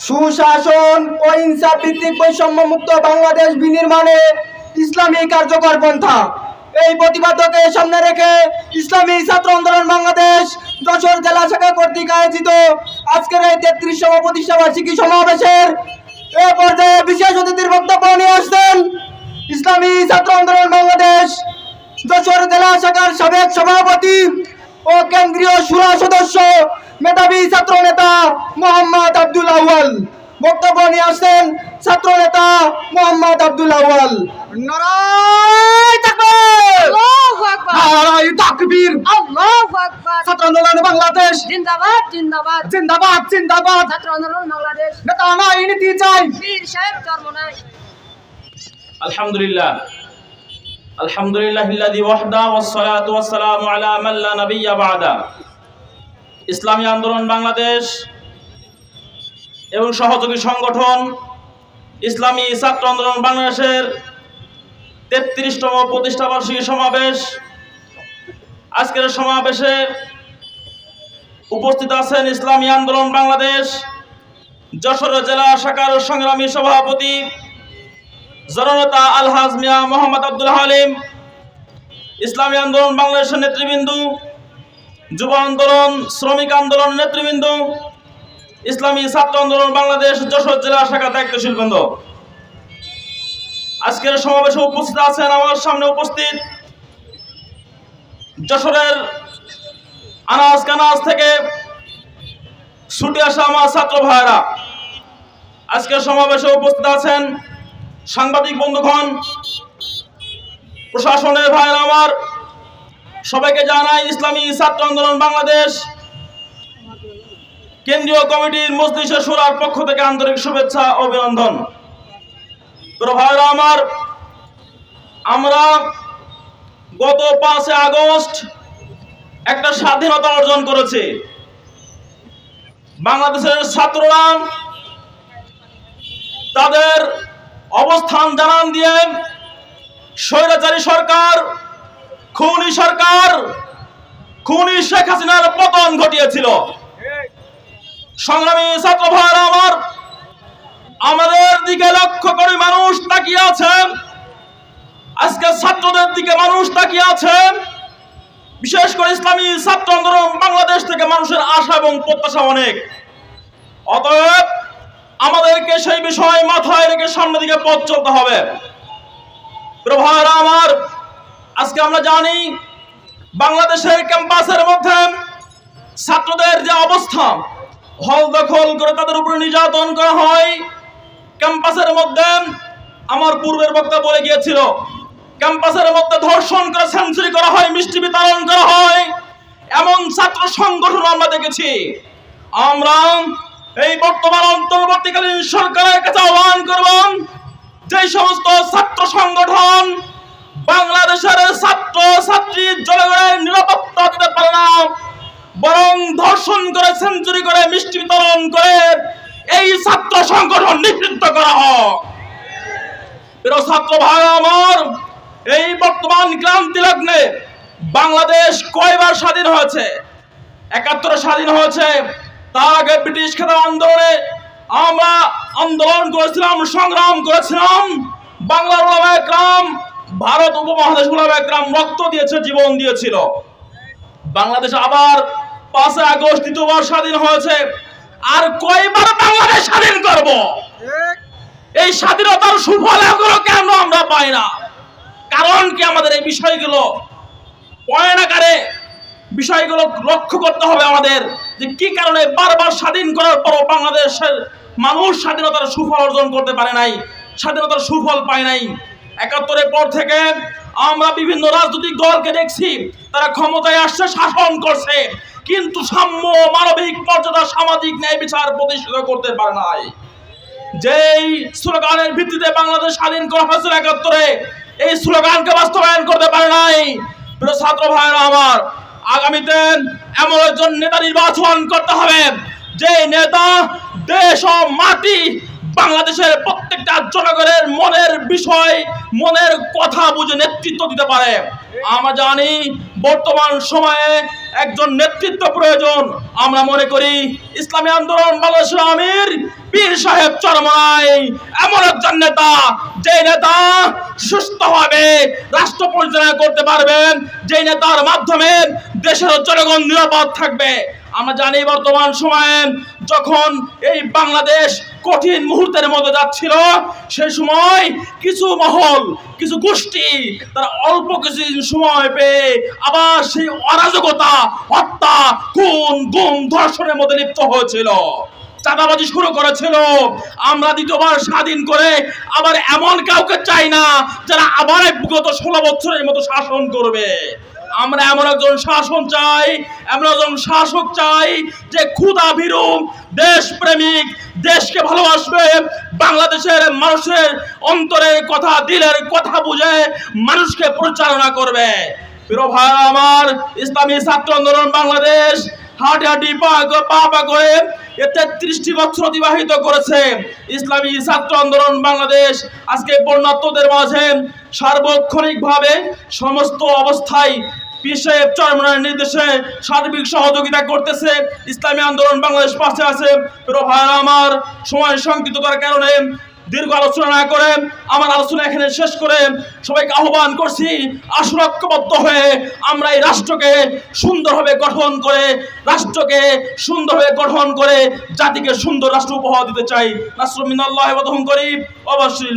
সুশাসন ও ইনসাফ ভিত্তিক বৈষম্য মুক্ত বাংলাদেশ বিনির্মাণে ইসলামী কার্যকর পন্থা। এই প্রতিবাদকে সামনে রেখে ইসলামী ছাত্র আন্দোলন বাংলাদেশ যশোর জেলা শাখা কর্তৃক আয়োজিত আজকের এই তেত্রিশতম প্রতিষ্ঠা বার্ষিকী সমাবেশের এ পর্যায়ে বিশেষ অতিথির বক্তব্য নিয়ে আসছেন ইসলামী ছাত্র আন্দোলন বাংলাদেশ যশোর জেলা শাখার সাবেক সভাপতি ও কেন্দ্রীয় সুরা সদস্য মেধাবী ছাত্র নেতা মোহাম্মদ আব্দুল আউয়াল। বক্তব্য নিয়ে আসছেন ছাত্র নেতা মোহাম্মদ আব্দুল আউয়াল। আকবার। ছাত্র আন্দোলন বাংলাদেশ! জিন্দাবাদ জিন্দাবাদ। জিন্দাবাদ জিন্দাবাদ! ছাত্র আন্দোলন বাংলাদেশ। নেতা নাই নীতি চাই। বীর আলহামদুলিল্লাহ আলহামদুলিল্লাহ ইল্লাযী ওয়াহদা ওয়াসসালাতু ওয়াসসালামু আলা মান লা নাবিয়্যা বা'দা। ইসলামী আন্দোলন বাংলাদেশ এবং সহযোগী সংগঠন ইসলামী ছাত্র আন্দোলন বাংলাদেশের তেত্রিশতম প্রতিষ্ঠা বার্ষিকী সমাবেশ। আজকের সমাবেশে উপস্থিত আছেন ইসলামী আন্দোলন বাংলাদেশ, যশোর জেলা শাখার সংগ্রামী সভাপতি জননেতা আলহাজ মিয়া মোহাম্মদ আব্দুল হালিম, ইসলামী আন্দোলন বাংলাদেশের নেতৃবৃন্দ, যুব আন্দোলন, শ্রমিক আন্দোলন নেতৃবৃন্দ, ইসলামী ছাত্র আন্দোলন বাংলাদেশ যশোর জেলা শাখা দায়িত্বশীল বৃন্দ। আজকের সমাবেশে উপস্থিত আছেন আমার সামনে উপস্থিত যশোরের আনাজ কানাজ থেকে ছুটে আসা আমার ছাত্র ভাইয়েরা। আজকের সমাবেশে উপস্থিত আছেন সাংবাদিক বন্ধুগণ, প্রশাসনের ভাইয়ের আমার, সবাইকে জানাই ইসলামী ছাত্র আন্দোলন বাংলাদেশ। কেন্দ্রীয় কমিটির মজলিসের সুরার পক্ষ থেকে আন্তরিক শুভেচ্ছা, অভিনন্দন। ভাইয়েরা আমার, আমরা গত পাঁচে আগস্ট একটা স্বাধীনতা অর্জন করেছি। বাংলাদেশের ছাত্ররা তাদের অবস্থান জানান দিয়ে স্বৈরাচারী সরকার, খুনি সরকার, খুনি শেখ হাসিনার পতন ঘটিয়েছিল। সংগ্রামী ছাত্র ভাইরা আমার আমাদের দিকে লক্ষ্য করে মানুষ তাকিয়ে আছেন। আজকে ছাত্রদের দিকে মানুষ তাকিয়ে আছেন। বিশেষ করে ইসলামী ছাত্র আন্দোলন বাংলাদেশ থেকে মানুষের আশা এবং প্রত্যাশা অনেক। অতএব আমাদেরকে সেই বিষয় মাথায় রেখে সামনের দিকে পথ চলতে হবে। প্রভারা আমার, আজকে আমরা জানি বাংলাদেশের ক্যাম্পাসের মধ্যে ছাত্রদের যে অবস্থা, হল দখল করে তাদের উপরে নির্যাতন করা হয়। ক্যাম্পাসের মধ্যে, আমার পূর্বের বক্তা বলে গিয়েছিল, ক্যাম্পাসের মধ্যে ধর্ষণ করে সেঞ্চুরি করা হয়, মিষ্টি বিতরণ করা হয়, এমন ছাত্র সংগঠন আমরা দেখেছি। আমরা এই বর্তমান অন্তর্বর্তীকালীন সরকারের কাছে আহ্বান করব যে সমস্ত ছাত্র সংগঠন বাংলাদেশের ছাত্র ছাত্রী জনগণের নিরাপত্তা দিতে পারে না, বরং ধর্ষণ করে, সেঞ্চুরি করে, মিষ্টি বিতরণ করে এই ছাত্র সংগঠন নিবৃত্ত করা হোক। ছাত্র ভাই, আমার এই বর্তমান ক্রান্তি লগ্নে বাংলাদেশ কয়বার স্বাধীন হয়েছে? একাত্তরে স্বাধীন হয়েছে তার আগে ব্রিটিশ খেতা আন্দোলনে আমরা আন্দোলন করেছিলাম, সংগ্রাম করেছিলাম। বাংলার ওলামা একরাম, ভারত উপমহাদেশ ওলামা একরাম রক্ত দিয়েছে, জীবন দিয়েছিল। বাংলাদেশ আবার পাঁচে আগস্ট দ্বিতীয়বার স্বাধীন হয়েছে। আর কয়বার বাংলাদেশ স্বাধীন করব? এই স্বাধীনতার সুফল এগুলো কেন আমরা পাই না? কারণ কি আমাদের এই বিষয়গুলো পয়েন্ট আকারে বিষয়গুলো লক্ষ্য করতে হবে আমাদের যে কি কারণে বারবার স্বাধীন করার পরও বাংলাদেশের মানুষ স্বাধীনতার সুফল অর্জন করতে পারে নাই, স্বাধীনতার সুফল পায় নাই। একাত্তরের পর থেকে আমরা বিভিন্ন রাজনৈতিক দলকে দেখছি, তারা ক্ষমতায় আসছে, শাসন করছে, কিন্তু সাম্য মানবিক মর্যাদা, সামাজিক ন্যায় বিচার প্রতিষ্ঠিত করতে পারে নাই। যেই স্লোগানের ভিত্তিতে বাংলাদেশ স্বাধীন করা হয়েছিল একাত্তরে, এই স্লোগানকে বাস্তবায়ন করতে পারে নাই। ছাত্র ভাইরা আমার আগামীতে এমন একজন নেতা নির্বাচন করতে হবে। যে নেতা দেশ ও মাটি বাংলাদেশের প্রত্যেকটা জনগণের মনের বিষয়, মনের কথা বুঝে নেতৃত্ব দিতে পারে। আমরা জানি বর্তমান সময়ে একজন নেতৃত্ব প্রয়োজন। আমরা মনে করি ইসলামী আন্দোলন বাংলাদেশের আমির পীর সাহেব চরমায় এমন একজন নেতা, যে নেতা সুস্থভাবে রাষ্ট্র পরিচালনা করতে পারবেন, যে নেতার মাধ্যমে দেশের জনগণ নিরাপদ থাকবে। আমরা জানি বর্তমান সময়ে যখন এই বাংলাদেশ কঠিন মুহূর্তের মধ্যে যাচ্ছিল সে সময় কিছু মহল, কিছু গোষ্ঠী তারা অল্প কিছু সময় পেয়ে আবার সেই অরাজকতা, হত্যা, খুন, গুম, ধর্ষণের মধ্যে লিপ্ত হয়েছিল। চাঁদাবাজি শুরু করেছিল। আমরা দ্বিতীয়বার স্বাধীন করে আবার এমন কাউকে চাই না যারা আবার বিগত ষোলো বছরের মতো শাসন করবে। আমরা এমন একজন শাসন চাই, এমন একজন শাসক চাই যে ক্ষুদা ভীরু দেশপ্রেমিক দেশকে ভালোবাসবে, বাংলাদেশের মানুষের অন্তরের কথা, দিলের কথা বুঝে মানুষকে পরিচালনা করবে। আমার ইসলামী ছাত্র আন্দোলন বাংলাদেশ হাঁটি হাঁটি পা করে এ তেত্রিশটি বছর অতিবাহিত করেছে। ইসলামী ছাত্র আন্দোলন বাংলাদেশ আজকে বন্যাত্মদের মাঝে সার্বক্ষণিকভাবে সমস্ত অবস্থায় পিসেব চরমনের নির্দেশে সার্বিক সহযোগিতা করতেছে। ইসলামী আন্দোলন বাংলাদেশ পাশে আছে। প্রিয় আমার সময় সংকীর্ণতার কারণে দীর্ঘ আলোচনা না করে আমার আলোচনা এখানে শেষ করে সবাইকে আহ্বান করছি, আসুন ঐক্যবদ্ধ হয়ে আমরা এই রাষ্ট্রকে সুন্দরভাবে গঠন করে, রাষ্ট্রকে সুন্দরভাবে গঠন করে জাতিকে সুন্দর রাষ্ট্র উপহার দিতে চাই। নাসরুমিনাল্লাহ করি অবশ্যই